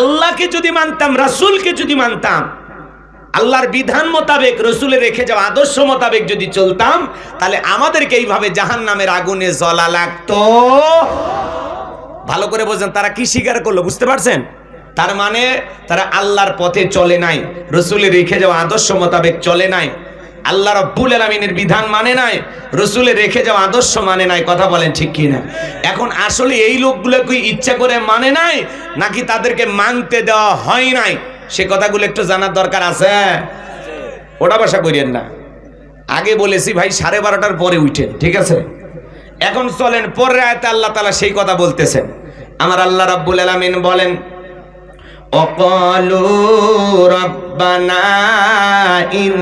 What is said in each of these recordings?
আল্লাহকে যদি মানতাম, রাসূলকে যদি মানতাম, আল্লাহর বিধান মোতাবেক, রসুলে রেখে যাওয়া আদর্শ মোতাবেক যদি চলতাম, তাহলে আমাদেরকে এইভাবে জাহান নামের আগুনে জ্বলা লাগতো। ভালো করে বোঝেন, তারা কি স্বীকার করল, বুঝতে পারছেন? তার মানে তারা আল্লাহর পথে চলে নাই, রসুলে রেখে যাওয়া আদর্শ মোতাবেক চলে নাই। আল্লাহ রব্বুল আলমিনের বিধান মানে নাই রসুলের রেখে যাওয়া আদর্শ মানে নাই, কথা বলেন ঠিক কি না এখন আসলে এই লোকগুলো কি ইচ্ছা করে মানে নাই, নাকি তাদেরকে মানতে দেওয়া হয় নাই? সে কথাগুলো একটু জানার দরকার আছে? ওটা বাসা করিয়েন না। আগে বলেছি ভাই, সাড়ে বারোটার পরে উঠেন, ঠিক আছে? এখন চলেন পরে আয়তে আল্লাহ তালা সেই কথা বলতেছেন। আমার আল্লাহ রব্বুল আলমিন বলেন, অকল রব্বানা ইন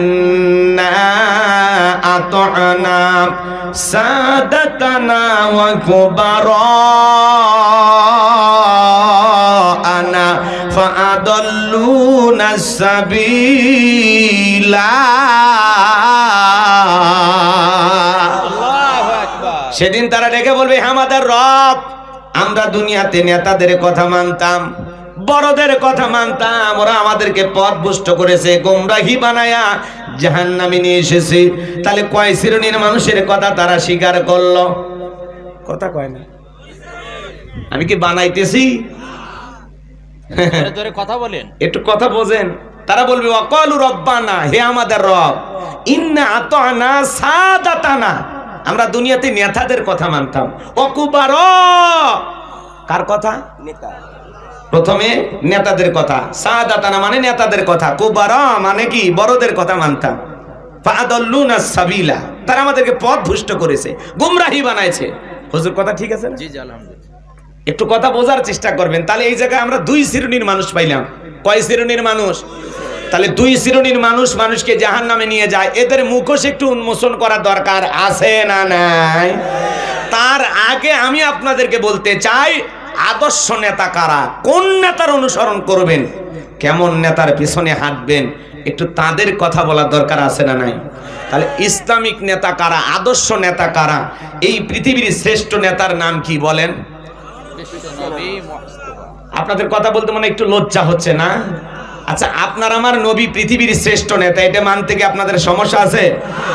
أطعنا سادتنا وكبراءنا فأضلونا السبيل সেদিন তারা ডেকে বলবে "হে আমাদের রব আমরা দুনিয়াতে নেতাদের কথা মানতাম বড়দের কথা মানতাম ওরা আমাদেরকে পথ ভুষ্ট করেছে গোমরাহি বানায়া জাহান নামে নিয়ে এসেছে। তাহলে কয় শ্রেণির মানুষের কথা তারা স্বীকার করল? কথা কয় না। আমি কি বানাইতেছি? কথা বলেন। একটু কথা বোঝেন। তারা বলবে অকলু রব্বানা হে আমাদের রব ইন্না আতানা সাদাতানা। আমরা দুনিয়াতে নেতাদের কথা মানতাম। অকুবার কার কথা? প্রথমে নেতাদের কথা। সাদাতানা মানে নেতাদের কথা। কুবারা মানে কি? বড়দের কথা মানতাম। ফাদাল্লুনা সাবিলা। তারা আমাদেরকে পথ ভুষ্ট করেছে গুমরাহি বানাইছে। হুজুর কথা ঠিক আছে না? জি জি আলহামদুলিল্লাহ। একটু কথা বোঝার চেষ্টা করবেন। তাহলে এই জায়গায় আমরা দুই শ্রেণির মানুষ পাইলাম। কয় শ্রেণির মানুষ? তাহলে দুই শ্রেণির মানুষ মানুষকে জাহান নামে নিয়ে যায়। এদের মুখোশ একটু উন্মোচন করা দরকার আছে না নাই? তার আগে আমি আপনাদেরকে বলতে চাই আদর্শ নেতা কারা? কোন নেতার অনুসরণ করবেন? কেমন নেতার পিছনে হাঁটবেন? একটু তাদের কথা বলার দরকার আছে না নাই? তাহলে ইসলামিক নেতা কারা, আদর্শ নেতা কারা? এই পৃথিবীর শ্রেষ্ঠ নেতার নাম কি বলেন? আপনাদের কথা বলতে মনে একটু লজ্জা হচ্ছে না? আচ্ছা আপনার আমার নবী পৃথিবীর শ্রেষ্ঠ নেতা, এটা মানতে কি আপনাদের সমস্যা আছে?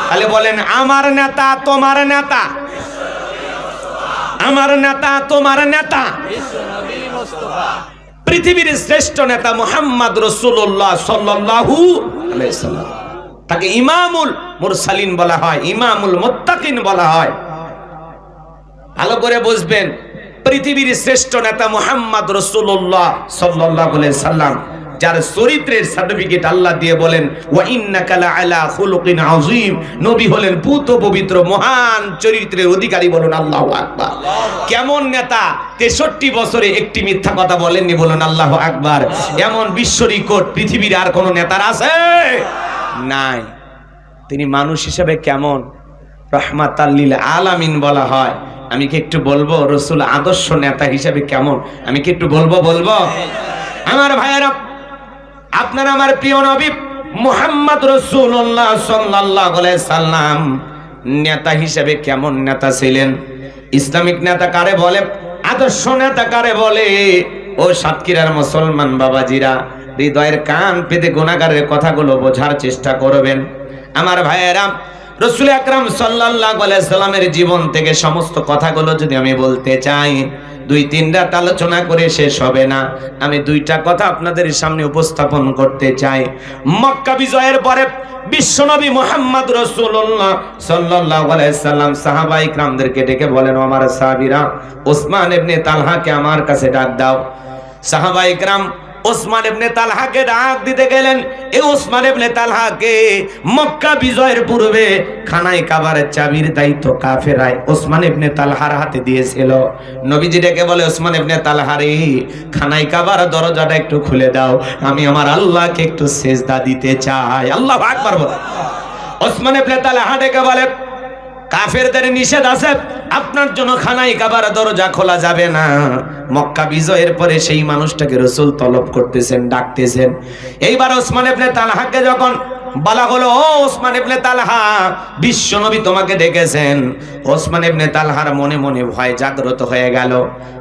তাহলে বলেন, আমার নেতা, তোমার নেতা। আমার নেতা, তোমার নেতা। পৃথিবীর শ্রেষ্ঠ নেতা মোহাম্মদ রসুল্লাহ সাল্লাম। তাকে ইমামুল মুরসালিন বলা হয়, ইমামুল মুত্তাকিন বলা হয়। ভালো করে বুঝবেন, পৃথিবীর শ্রেষ্ঠ নেতা মোহাম্মদ রসুল্লাহ সাল্লাহ সাল্লাম। যার চরিত্রের সার্টিফিকেট আল্লাহ দিয়ে বলেন আযীম। নবী হলেন পুত পবিত্র, মহান চরিত্রের অধিকারী বলুন আল্লাহু আকবার। কেমন নেতা 63 বছরে একটি মিথ্যা কথা বলেননি বলুন আল্লাহু আকবার। এমন বিশ্ব রেকর্ড পৃথিবীর আর কোন নেতার আছে? নাই। তিনি মানুষ হিসেবে কেমন? রহমাত আলামিন বলা হয়। আমি কি একটু বলব? রসুল আদর্শ নেতা হিসেবে কেমন? আমি কি একটু বলব বলব? আমার ভাইয়েরা আপনার আমার প্রিয় নবী মুহাম্মদ রসুল্লাহ সাল্লাহ সাল্লাম নেতা হিসেবে কেমন নেতা ছিলেন? ইসলামিক নেতা কারে বলে? আদর্শ নেতা কারে বলে? ও সাতক্ষীরার মুসলমান বাবাজিরা, হৃদয়ের কান পেতে গুণাগারের কথাগুলো বোঝার চেষ্টা করবেন। আমার ভাইয়েরা, রসুল আকরাম সাল্লাহ সাল্লামের জীবন থেকে সমস্ত কথাগুলো যদি আমি বলতে চাই দুই তিন রাত আলোচনা করে শেষ হবে না। আমি দুইটা কথা আপনাদের সামনে উপস্থাপন করতে চাই। মক্কা বিজয়ের পরে বিশ্বনবী মোহাম্মদ রসুল্লাহ সাল্লাহ সাল্লাম সাহাবা ইকরামদেরকে ডেকে বলেন আমার সাহাবিরা, ওসমান এমনি তালহাকে আমার কাছে ডাক দাও। সাহাবা ইকরাম ওসমান ইবনে তালহাকে ডাক দিতে গেলেন। এই ওসমান ইবনে তালহাকে মক্কা বিজয়ের পূর্বে খানায় কাবারের চাবির দায়িত্ব কাফেরায় ওসমান ইবনে তালহার হাতে দিয়েছিল। নবীজি ডেকে বলে, ওসমান ইবনে তালহারে খানায় কাবার দরজাটা একটু খুলে দাও। আমি আমার আল্লাহকে একটু সেজদা দিতে চাই। আল্লাহ আকবার বলে। ওসমান ইবনে তালহা ডেকে বলে কাফেরদের নিষেধ আছে, আপনার জন্য খানাই কাবার দরজা খোলা যাবে না। মক্কা বিজয়ের পরে সেই মানুষটাকে রসুল তলব করতেছেন, ডাকতেছেন। এইবার ওসমান ইবনে তালহাকে যখন বলা হলো ওসমান ইবনে তালহা, বিশ্ব নবী তোমাকে ডেকেছেন ওসমান ইবনে তালহার মনে মনে ভয় জাগ্রত হয়ে গেল।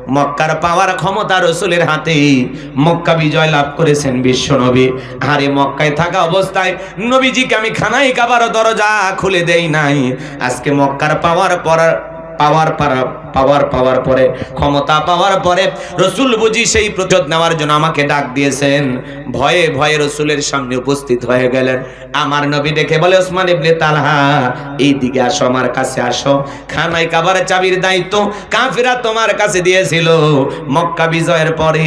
মক্কার পাওয়ার ক্ষমতা রসুলের হাতেই মক্কা বিজয় লাভ করেছেন বিশ্ব নবী। আরে মক্কায় থাকা অবস্থায়, নবীজিকে আমি খানাই কাবার দরজা খুলে দেই নাই। আজকে মক্কার পাওয়ার পর, পাওয়ার পারা পাওয়ার পাওয়ার পরে ক্ষমতা পাওয়ার পরে রসুল বুঝি সেই প্রতিশোধ নেওয়ার জন্য আমাকে ডাক দিয়েছেন। ভয়ে ভয়ে রসুলের সামনে উপস্থিত হয়ে গেলেন। আমার নবী দেখে বলে ওসমান ইবনে তালহা এই দিকে আসো আমার কাছে আসো। খানাই কাবার চাবির দায়িত্ব কাফিরা তোমার কাছে দিয়েছিল। মক্কা বিজয়ের পরে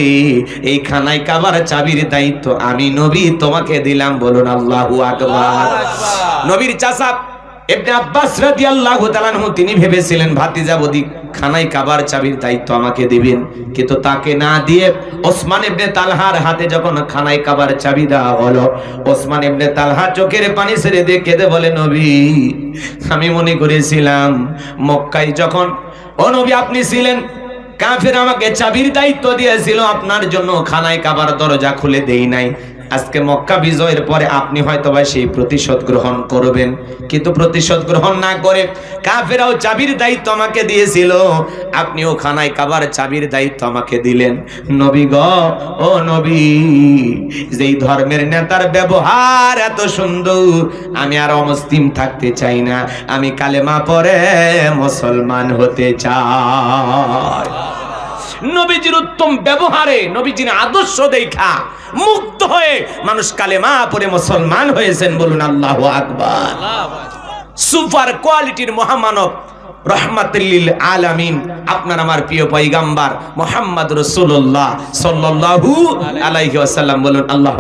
এই খানায় কাবার চাবির দায়িত্ব আমি নবী তোমাকে দিলাম। বলুন আল্লাহু আকবার। নবীর চাচা ইবনে আব্বাস রাদিয়াল্লাহু তাআলা আনহু, তিনি ভেবেছিলেন, ভাতিজা বদি খানাই কাবার চাবির দায়িত্ব আমাকে দিবেন। কিন্তু তাকে না দিয়ে ওসমান ইবনে তালহার হাতে যখন খানাই কাবার চাবি দেওয়া হলো, ওসমান ইবনে তালহা চোখের পানি ছেড়ে দিয়ে কেঁদে বলে, নবী, আমি মনে করেছিলাম, মক্কায় যখন, ও নবী, আপনি ছিলেন, কাফের আমাকে চাবির দায়িত্ব দিয়েছিল, আপনার জন্য খানায় কাবার দরজা খুলে দেই নাই। আজকে মক্কা বিজয়ের পরে আপনি হয়তো বা সেই প্রতিশোধ গ্রহণ করবেন। কিন্তু প্রতিশোধ গ্রহণ না করে কাফেরাও চাবির দায়িত্ব আমাকে দিয়েছিল। আপনিও খানায় কাবার চাবির দায়িত্ব আমাকে দিলেন। নবী গ, ও নবী, যেই ধর্মের নেতার ব্যবহার এত সুন্দর, আমি আর অমুসলিম থাকতে চাই না। আমি কালেমা পরে মুসলমান হতে চাই। নবীজির উত্তম ব্যবহারে নবীজির আদর্শ দেখা মুক্ত হয়ে মানুষ কালেমা পরে মুসলমান হয়েছেন বলুন আল্লাহ আকবার। সুপার কোয়ালিটির মহামানব রহমাতুল্লিল আলামিন, আপনার আমার প্রিয় পয়গাম্বার মোহাম্মদ রসুল্লাহ বলুন আল্লাহ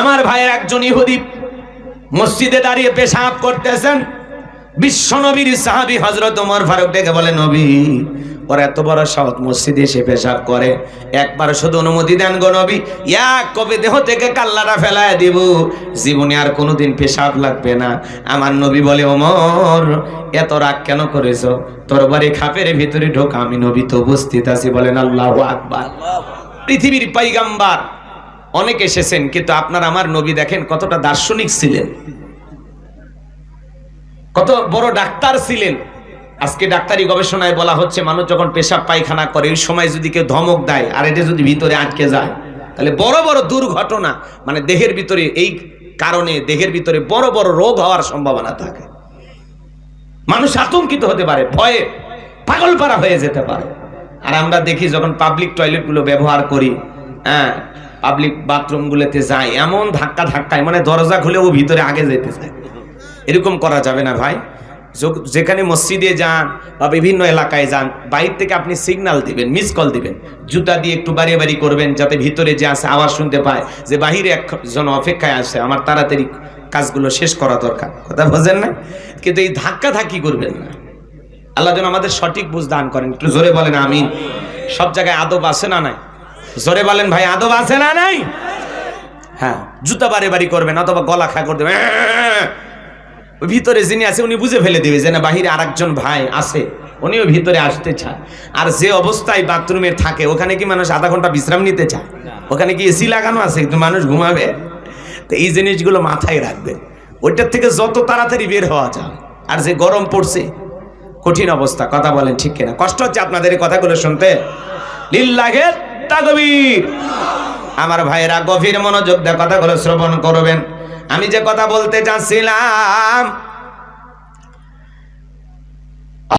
আমার ভাইয়ের একজন ইহুদি মসজিদে দাঁড়িয়ে পেশাব করতেছেন বিশ্বনবীর সাহাবী হযরত ওমর ফারুক ডেকে বলে, নবী ওর এত বড় সাহস মসজিদে এসে পেশাব করে। একবার শুধু অনুমতি দেন গো নবী। এক কবে দেহ থেকে কাল্লাটা ফেলায় দিব। জীবনে আর কোনোদিন পেশাব লাগবে না। আমার নবী বলে, ওমর, এত রাগ কেন করেছ? তোর বাড়ি খাপের ভিতরে ঢোক। আমি নবী তো উপস্থিত আছি। বলেন, আল্লাহু আকবার। পৃথিবীর পাইগাম্বার অনেক এসেছেন, কিন্তু আপনার আমার নবী দেখেন কতটা দার্শনিক ছিলেন। কত বড় ডাক্তার ছিলেন। আজকে ডাক্তারি গবেষণায় বলা হচ্ছে, মানুষ যখন পেশাব পায়খানা করে, ওই সময় যদি কেউ ধমক দেয়, আর এটা যদি ভিতরে আটকে যায়, তাহলে বড় বড় দুর্ঘটনা মানে দেহের ভিতরে এই কারণে দেহের ভিতরে বড় বড় রোগ হওয়ার সম্ভাবনা থাকে। মানুষ আতঙ্কিত হতে পারে, ভয়ে পাগল পারা হয়ে যেতে পারে। আর আমরা দেখি যখন পাবলিক টয়লেটগুলো ব্যবহার করি হ্যাঁ পাবলিক বাথরুমগুলোতে যাই, এমন ধাক্কা ধাক্কায় মানে দরজা খুলেও ভিতরে আগে যেতে চায়। এরকম করা যাবে না ভাই। যেখানে মসজিদে যান বা বিভিন্ন এলাকায় যান বাইর থেকে আপনি সিগন্যাল দিবেন মিস কল দিবেন। জুতা দিয়ে একটু বাড়ি বাড়ি করবেন যাতে ভিতরে যে আছে আওয়াজ শুনতে পায়, যে বাহিরে একজন অপেক্ষায় আসে আমার তাড়াতাড়ি কাজগুলো শেষ করা দরকার। কথা বোঝেন না? কিন্তু এই ধাক্কা ধাক্কি করবেন না। আল্লাহ যেন আমাদের সঠিক বুঝ দান করেন। একটু জোরে বলেন, আমিন। সব জায়গায় আদব আছে না নাই? জোরে বলেন ভাই, আদব আছে না নাই? হ্যাঁ জুতা বাড়ি বাড়ি করবেন, অথবা গলা খা করে দেবেন। ভিতরে যিনি আছে, উনি বুঝে ফেলে দিবে যে না, বাহিরে আরেকজন ভাই আছে। উনিও ভিতরে আসতে চায়। আর যে অবস্থায় বাথরুমে থাকে, ওখানে কি মানুষ আধা ঘণ্টা বিশ্রাম নিতে চায়? ওখানে কি এসি লাগানো আছে? কিন্তু মানুষ ঘুমাবে? তো এই জিনিসগুলো মাথায় রাখবেন। ওইটার থেকে যত তাড়াতাড়ি বের হওয়া যায় আর যে গরম পড়ছে, কঠিন অবস্থা, কথা বলেন ঠিক কিনা। কষ্ট হচ্ছে আপনাদের এই কথাগুলো শুনতে? লিল্লাহে তাকবীর আমার ভাইয়েরা গভীর মনোযোগ দিয়ে কথাগুলো শ্রবণ করবেন। আমি যে কথা বলতে চাচ্ছিলাম